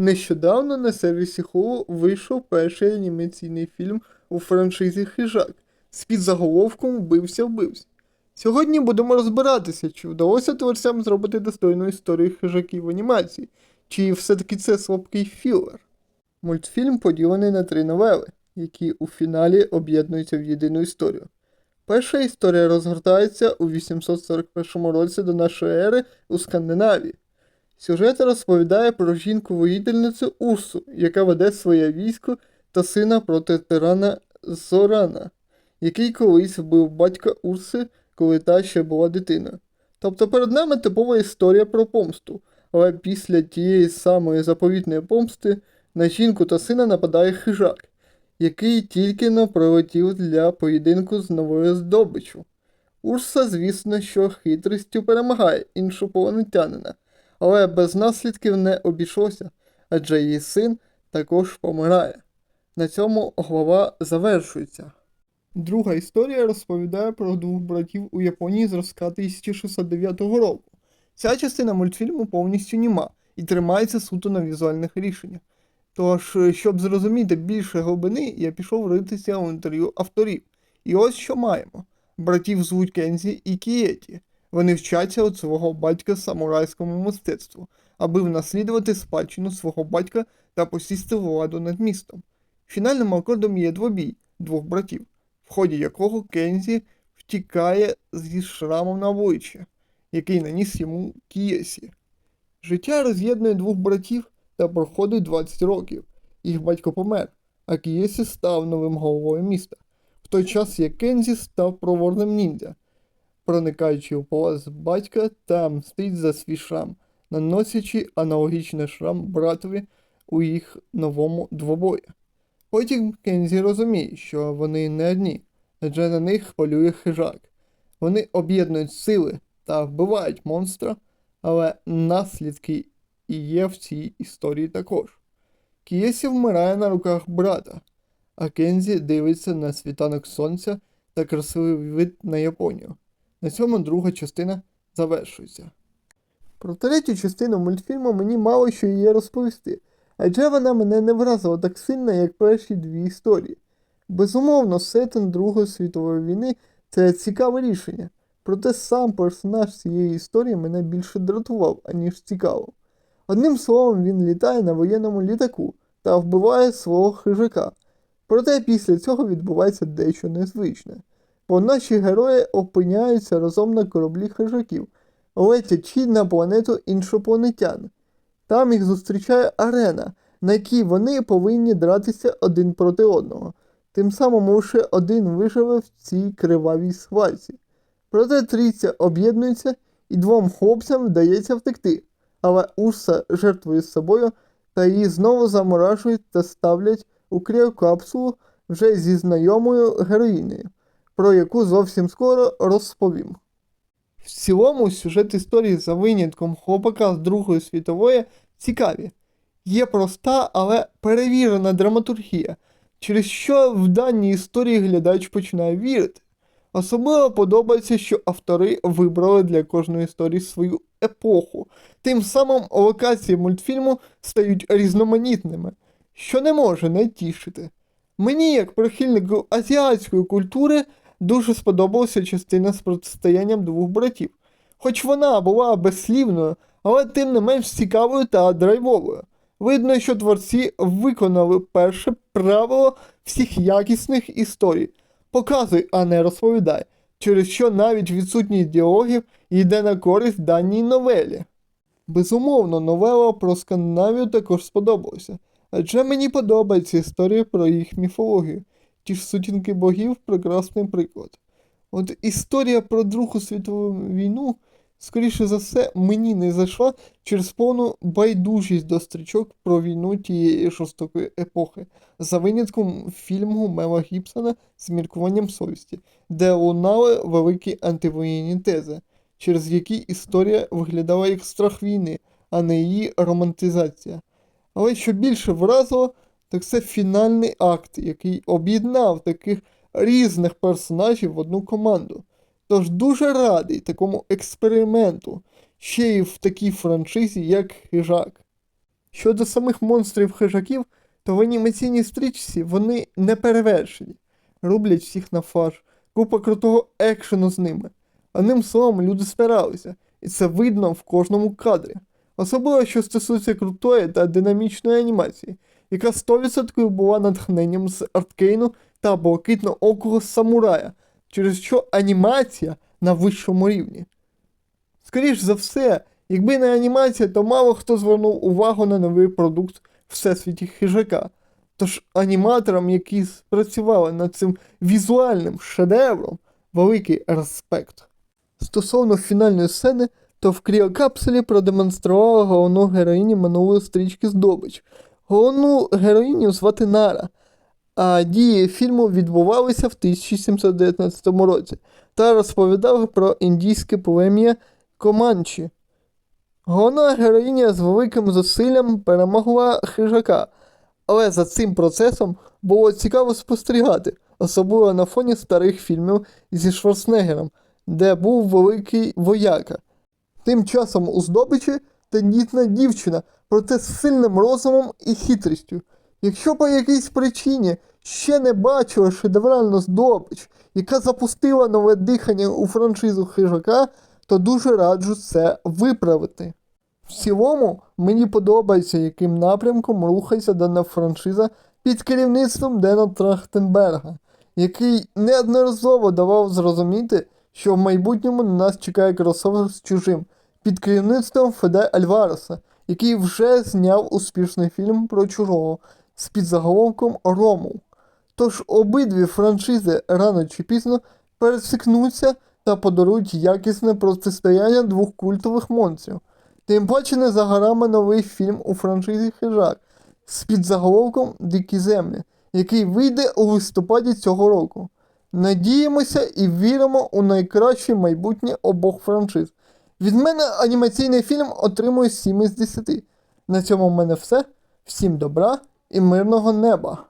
Нещодавно на сервісі Hulu вийшов перший анімаційний фільм у франшизі Хижак з підзаголовком Вбився вбився. Сьогодні будемо розбиратися, чи вдалося творцям зробити достойну історію хижаків в анімації, чи все-таки це слабкий філер. Мультфільм поділений на три новели, які у фіналі об'єднуються в єдину історію. Перша історія розгортається у 841 році до нашої ери у Скандинавії. Сюжет розповідає про жінку-воїтельницю Урсу, яка веде своє військо та сина проти тирана Зорана, який колись вбив батька Урси, коли та ще була дитиною. Тобто перед нами типова історія про помсту, але після тієї самої заповітної помсти на жінку та сина нападає хижак, який тільки но прилетів для поєдинку з новою здобиччю. Урса, звісно, що хитрістю перемагає іншопланетянина, але без наслідків не обійшлося, адже її син також помирає. На цьому глава завершується. Друга історія розповідає про двох братів у Японії зразка 1609 року. Ця частина мультфільму повністю німа і тримається суто на візуальних рішеннях. Тож, щоб зрозуміти більше глибини, я пішов ритися у інтерв'ю авторів. І ось що маємо: братів звуть Кензі і Кієті. Вони вчаться у свого батька самурайському мистецтву, аби внаслідувати спадщину свого батька та посісти владу над містом. Фінальним акордом є двобій двох братів, в ході якого Кензі втікає зі шрамом на обличчя, який наніс йому Кієсі. Життя роз'єднує двох братів та проходить 20 років. Їх батько помер, а Кієсі став новим головою міста, в той час як Кензі став проворним ніндзя, проникаючи у палац батька та мстить за свій шрам, наносячи аналогічний шрам братові у їх новому двобої. Потім Кензі розуміє, що вони не одні, адже на них полює хижак. Вони об'єднують сили та вбивають монстра, але наслідки і є в цій історії також. Кієсі вмирає на руках брата, а Кензі дивиться на світанок сонця та красивий вид на Японію. На цьому друга частина завершується. Про третю частину мультфільму мені мало що є розповісти, адже вона мене не вразила так сильно, як перші дві історії. Безумовно, сеттинг Другої світової війни це цікаве рішення, проте сам персонаж цієї історії мене більше дратував, аніж цікавив. Одним словом, він літає на воєнному літаку та вбиває свого хижака. Проте після цього відбувається дещо незвичне, бо наші герої опиняються разом на кораблі хижаків, летячи на планету іншопланетян. Там їх зустрічає арена, на якій вони повинні дратися один проти одного. Тим самим лише один виживе в цій кривавій схвальці. Проте трійця об'єднується і двом хлопцям вдається втекти, але Урса жертвує собою та її знову заморажують та ставлять у кріокапсулу вже зі знайомою героїнею, про яку зовсім скоро розповім. В цілому сюжет історії за винятком хлопака з Другої світової цікаві. Є проста, але перевірена драматургія, через що в даній історії глядач починає вірити. Особливо подобається, що автори вибрали для кожної історії свою епоху. Тим самим локації мультфільму стають різноманітними, що не може не тішити. Мені, як прихильнику азіатської культури, дуже сподобалася частина з протистоянням двох братів. Хоч вона була безслівною, але тим не менш цікавою та драйвовою. Видно, що творці виконали перше правило всіх якісних історій. Показуй, а не розповідай, через що навіть відсутність діалогів йде на користь даній новелі. Безумовно, новела про Скандинавію також сподобалася, адже мені подобається історія про їх міфологію. Ті ж сутінки богів прекрасний приклад. От історія про Другу світову війну, скоріше за все, мені не зайшла через повну байдужість до стрічок про війну тієї жорстокої епохи, за винятком фільму Мела Гібсона з міркуванням совісті, де лунали великі антивоєнні тези, через які історія виглядала як страх війни, а не її романтизація. Але що більше вразило, так це фінальний акт, який об'єднав таких різних персонажів в одну команду. Тож дуже радий такому експерименту, ще й в такій франшизі, як Хижак. Щодо самих монстрів хижаків, то в анімаційній стрічці вони не перевершені, рублять всіх на фарш, купа крутого екшену з ними. Одним словом, люди старалися, і це видно в кожному кадрі. Особливо, що стосується крутої та динамічної анімації, яка 100% була натхненням з арткейну та блакитного окого самурая, через що анімація на вищому рівні. Скоріш за все, якби не анімація, то мало хто звернув увагу на новий продукт всесвіті хижака. Тож аніматорам, які спрацювали над цим візуальним шедевром, великий респект. Стосовно фінальної сцени, то в кріокапсулі продемонстрували головну героїні минулої стрічки здобич. Головну героїню звати Нара, а дії фільму відбувалися в 1719 році та розповідали про індійське плем'я Команчі. Головна героїня з великим зусиллям перемогла хижака, але за цим процесом було цікаво спостерігати, особливо на фоні старих фільмів зі Шварценеггером, де був великий вояка. Тим часом у здобичі тендітна дівчина, проте з сильним розумом і хитрістю. Якщо по якійсь причині ще не бачили шедевральну здобич, яка запустила нове дихання у франшизу хижака, то дуже раджу це виправити. В цілому, мені подобається, яким напрямком рухається дана франшиза під керівництвом Дена Трахтенберга, який неодноразово давав зрозуміти, що в майбутньому на нас чекає кросовер з чужим під керівництвом Феде Альвареса, який вже зняв успішний фільм про чужого з підзаголовком Рому. Тож обидві франшизи рано чи пізно пересикнуться та подарують якісне протистояння двох культових монстрів. Тим паче не за горами новий фільм у франшизі Хижак з підзаголовком Дикі землі, який вийде у листопаді цього року. Надіємося і віримо у найкраще майбутнє обох франшиз. Від мене анімаційний фільм отримує 7 із 10. На цьому в мене все. Всім добра і мирного неба!